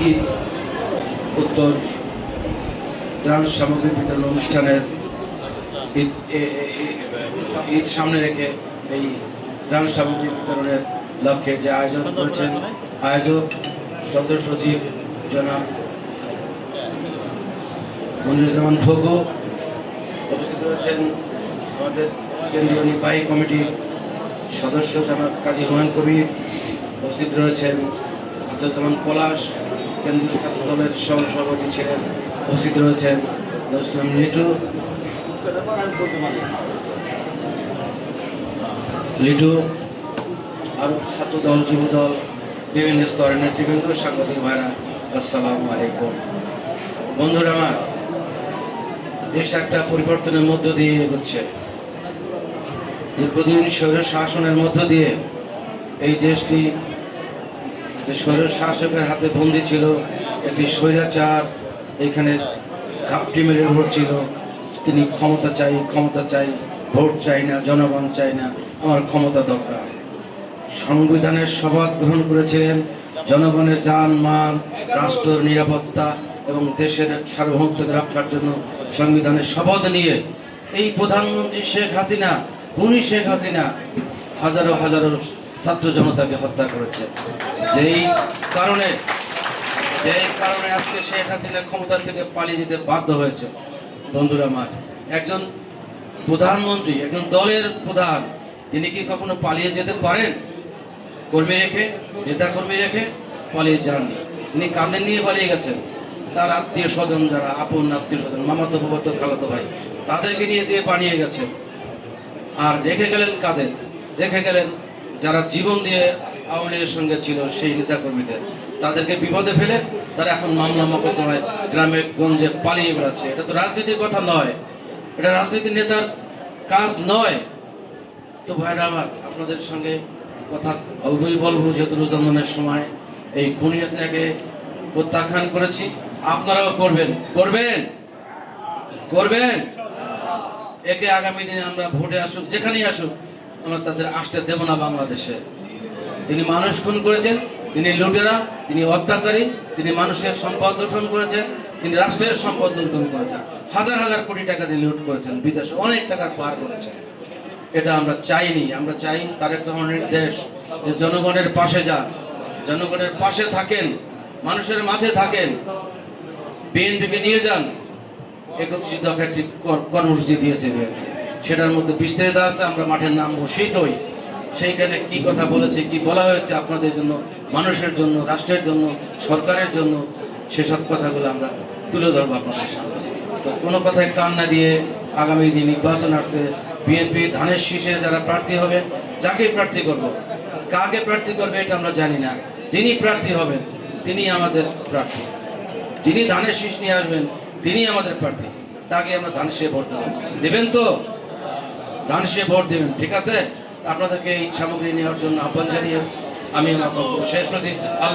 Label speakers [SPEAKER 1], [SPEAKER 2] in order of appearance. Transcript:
[SPEAKER 1] ঈদ উত্তর ত্রাণ সামগ্রী বিতরণ অনুষ্ঠানের ঈদ ঈদ সামনে রেখে এই ত্রাণ সামগ্রী বিতরণের লক্ষ্যে যে আয়োজন করেছেন আয়োজক সদর সচিব জনাব মনিরুজ্জামান ফগু উপস্থিত রয়েছেন আমাদের কেন্দ্রীয় নির্বাহী কমিটির সদস্য জনাব কাজী হুমায়ুন কবির, উপস্থিত রয়েছেন আসাদুজ্জামান পলাশ কেন্দ্রীয় ছাত্র দলের সহসভাপতি ছিলেন, উপস্থিত রয়েছেন নজরুল লিটু। লিটু আরও ছাত্র দল যুব দল বিভিন্ন স্তরের নেতৃবৃন্দ, সাংবাদিক ভাইরা, আসসালামু আলাইকুম। বন্ধুরা আমার, দেশ একটা পরিবর্তনের মধ্য দিয়ে এগোচ্ছে। দীর্ঘদিন স্বৈর শাসনের মধ্য দিয়ে এই দেশটি যে স্বৈর শাসকের হাতে বন্দী ছিল, একটি স্বৈরাচার এখানে ঘাপটি মেরে ছিল। তিনি ক্ষমতা চাই ক্ষমতা চাই, ভোট চাই না, জনগণ চাই না, আমার ক্ষমতা দরকার। সংবিধানের শপথ গ্রহণ করেছিলেন জনগণের যান মান, রাষ্ট্র নিরাপত্তা এবং দেশের সার্বভৌমত্বকে রক্ষার জন্য সংবিধানের শপথ নিয়ে এই প্রধানমন্ত্রী শেখ হাসিনা, উনি শেখ হাসিনা, হাজারো হাজারো ছাত্র জনতাকে হত্যা করেছে। যেই কারণে যেই কারণে আজকে শেখ হাসিনা ক্ষমতা থেকে পালিয়ে যেতে বাধ্য হয়েছে। বন্ধুরা আমার, একজন প্রধানমন্ত্রী, একজন দলের প্রধান, তিনি কি কখনো পালিয়ে যেতে পারেন? কর্মী রেখে নেতা কর্মী রেখে পালিয়ে যাননি। তিনি কাঁধে নিয়ে পালিয়ে গেছেন। তার আত্মীয় স্বজন যারা, আপন আত্মীয় স্বজন, মামাতো বাবাতো, খালাতো ভাই, তাদেরকে নিয়ে দিয়ে পালিয়ে গেছেন। আর রেখে গেলেন কাদের রেখে গেলেন যারা জীবন দিয়ে আওয়ামী লীগের সঙ্গে ছিল সেই নেতা কর্মীদের তাদেরকে বিপদে ফেলে তারা এখন মামলা মকদ্দমায় গ্রামে গঞ্জে পালিয়ে বেড়াচ্ছে। এটা তো রাজনীতির কথা নয়। এটা রাজনীতির নেতার কাজ নয়। তো ভাইরা আমার, আপনাদের সঙ্গে কথা অবশ্যই বলব, যেহেতু সময় এই বুনিয়াসনাকে প্রত্যাখ্যান করেছি। আপনারাও করবেন। করবেন? করবেন? একে আগামী দিনে আমরা ভোটে আসুক, যেখানেই আসুক। আমরা তাদের আসতে দেব না বাংলাদেশে। তিনি মানুষ খুন করেছেন, তিনি লুটেরা, তিনি অত্যাচারী, তিনি মানুষের সম্পদ লুণ্ঠন করেছেন, তিনি রাষ্ট্রের সম্পদ লুণ্ঠন করেছেন। হাজার হাজার কোটি টাকা দিয়ে লুট করেছেন, বিদেশে অনেক টাকা পার করেছেন। এটা আমরা চাইনি, আমরা চাই তারেক রহমানের দেশ যে জনগণের পাশে যান জনগণের পাশে থাকেন, মানুষের মাঝে থাকেন, বিএনপিকে নিয়ে যান। একত্রিশ দফা একটি কর্মসূচি দিয়েছে বিএনপি। সেটার মধ্যে বিস্তারিত আছে, আমরা মাঠে নামবো সেইটাই সেইখানে কি কথা বলেছে, কি বলা হয়েছে, আপনাদের জন্য, মানুষের জন্য, রাষ্ট্রের জন্য, সরকারের জন্য, সেসব কথাগুলো আমরা তুলে ধরবো আপনাদের সামনে। তো কোনো কথায় কান না দিয়ে আগামী দিন নির্বাচন আসছে, বিএনপি ধানের শীষে যারা প্রার্থী হবেন যাকে প্রার্থী করব, কাকে প্রার্থী করবে এটা আমরা জানি না। যিনি প্রার্থী হবেন, তিনি আমাদের প্রার্থী। যিনি ধানের শীষ নিয়ে আসবেন তিনি আমাদের প্রার্থী। তাকে আমরা ধান সে ভোট দেবো। দেবেন তো? ধান সে ভোট দেবেন, ঠিক আছে? আপনাদেরকে এই সামগ্রী নেওয়ার জন্য আহ্বান জানিয়ে আমি শেষ করছি।